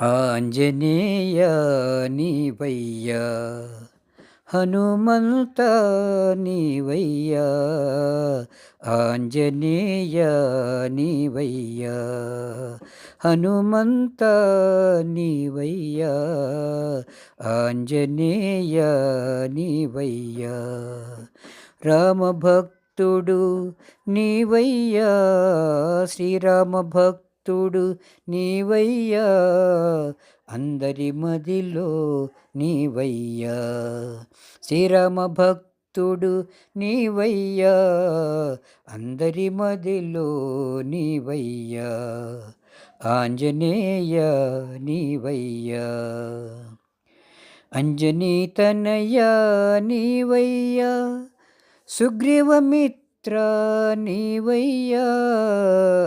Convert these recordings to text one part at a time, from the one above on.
ఆంజనేయ నీవయ్యా హనుమంత నీవయ్యా ఆంజనేయ నీవయ్యా హనుమంత నీవయ్యా ఆంజనేయ నీవయ్యా రామభక్తుడు నీవయ్యా శ్రీరామ భక్తుడు నీవయ్యా. అందరి మదిలో నీవయ్యా. శ్రీరామ భక్తుడు నీవయ్యా. అందరి మదిలో నీవయ్యా. ఆంజనేయ నీవయ్యా. అంజనీ తనయ నీవయ్యా. మిత్ర నీవయ్యా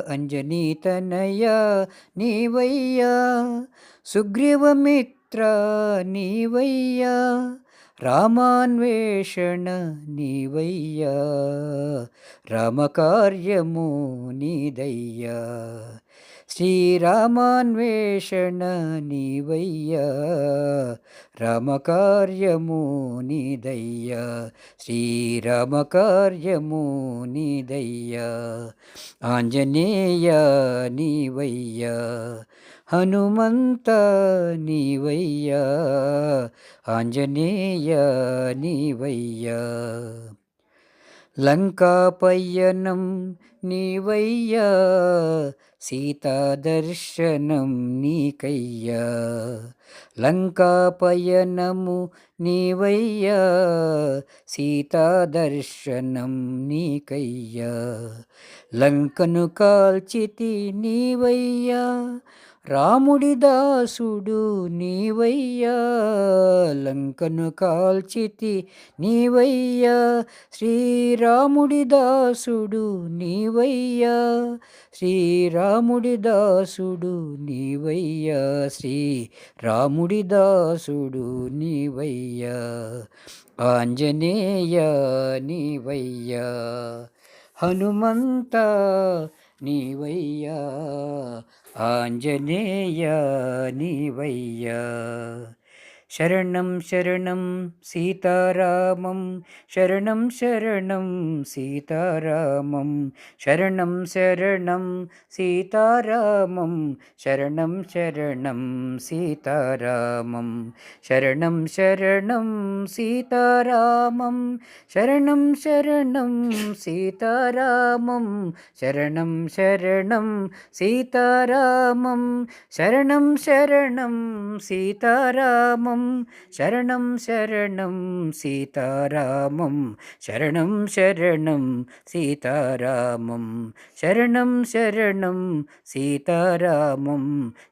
అంజనీ తనయ నీవయ్యా సుగ్రీవమిత్ర నీవయ్యా రామాన్వేషణ నీవయ్యా రామకార్యము నీదయ్యా. శ్రీరామాన్వేషణ నీవయ్యా రామకార్యము నీదయ్యా శ్రీరామకార్యము నీదయ్యా ఆంజనేయ నీవయ్యా హనుమంత నీవయ్యా ఆంజనేయ నీవయ్యా. లంకాపయ్యనం నీవయ్యా సీతాదర్శనం నీకయ్యా. లంకాపయనము నీవయ్యా సీతాదర్శనం నీకయ్యా. లంకను కాల్చితి నీవయ్యా రాముడి దాసుడు నీవయ్యా లంకను కాల్చితి నీవయ్యా శ్రీరాముడి దాసుడు నీవయ్యా శ్రీరాముడి దాసుడు నీవయ్యా శ్రీ రాముడి దాసుడు నీవయ్యా ఆంజనేయ నీవయ్యా హనుమంత నీవయ్యా. ఆంజనేయ నీవయ్యా శరణం శరణం సీతారామం శరణం శరణం సీతారామం శరణం శరణం సీతారామం శరణం శరణం సీతారామం శరణం శరణం సీతారామం శరణం శరణం సీతారామం శరణం శరణం సీతారామం శరణం శరణం సీతారామం శరణం శరణం సీతారామం శరణం శరణం సీతారామం శరణం శరణం సీతారామం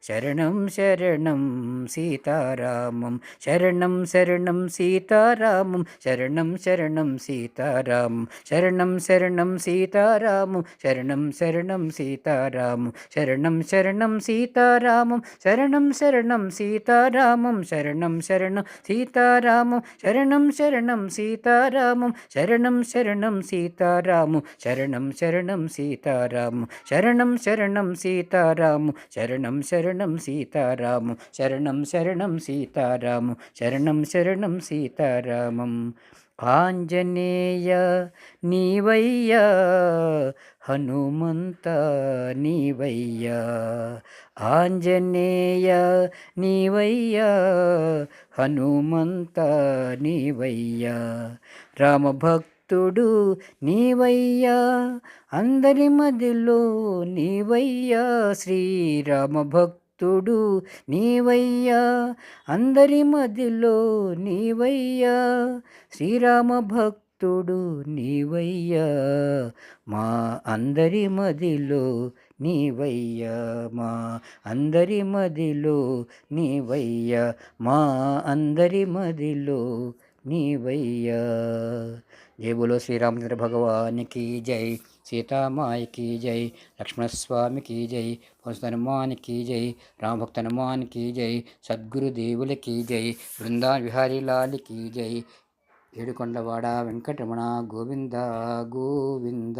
శరణం శరణం సీతారామం శరణం శరణం సీతారామం శరణం శరణం సీతారామం శరణం శరణం సీతారామం శరణం శరణం సీతారామం శరణం శరణం సీతారామం శరణం శరణం సీతారామం శరణం శరణం సీతారాము శరణం శరణం సీతారాము శరణం శరణం సీతారాము శరణం శరణం సీతారాము శరణం శరణం సీతారాము శరణం శరణం సీతారాము శరణం శరణం సీతారాము శరణం శరణం సీతారామం ఆంజనేయ నీవయ్యా హనుమంత నీవయ్యా. ఆంజనేయ నీవయ్యా హనుమంత నీవయ్యా. రామభక్తుడు నీవయ్యా అందరి మదిలో నీవయ్యా. శ్రీరామభక్తు భక్తుడు నీవయ్యా. అందరి మదిలో నీవయ్యా. శ్రీరామ భక్తుడు నీవయ్యా. మా అందరి మదిలో నీవయ్యా. మా అందరి మదిలో నీవయ్యా. మా అందరి మదిలో నీవయ్యా. జై శ్రీరామచంద్ర భగవానికి జై సీతామాయకి జై లక్ష్మణస్వామికి జై హనుమానికి జై రామభక్త హనుమానికి జై సద్గురుదేవులకి జై బృందా విహారీలాలికి జై. ఏడుకొండవాడ వెంకటరమణ గోవింద గోవింద.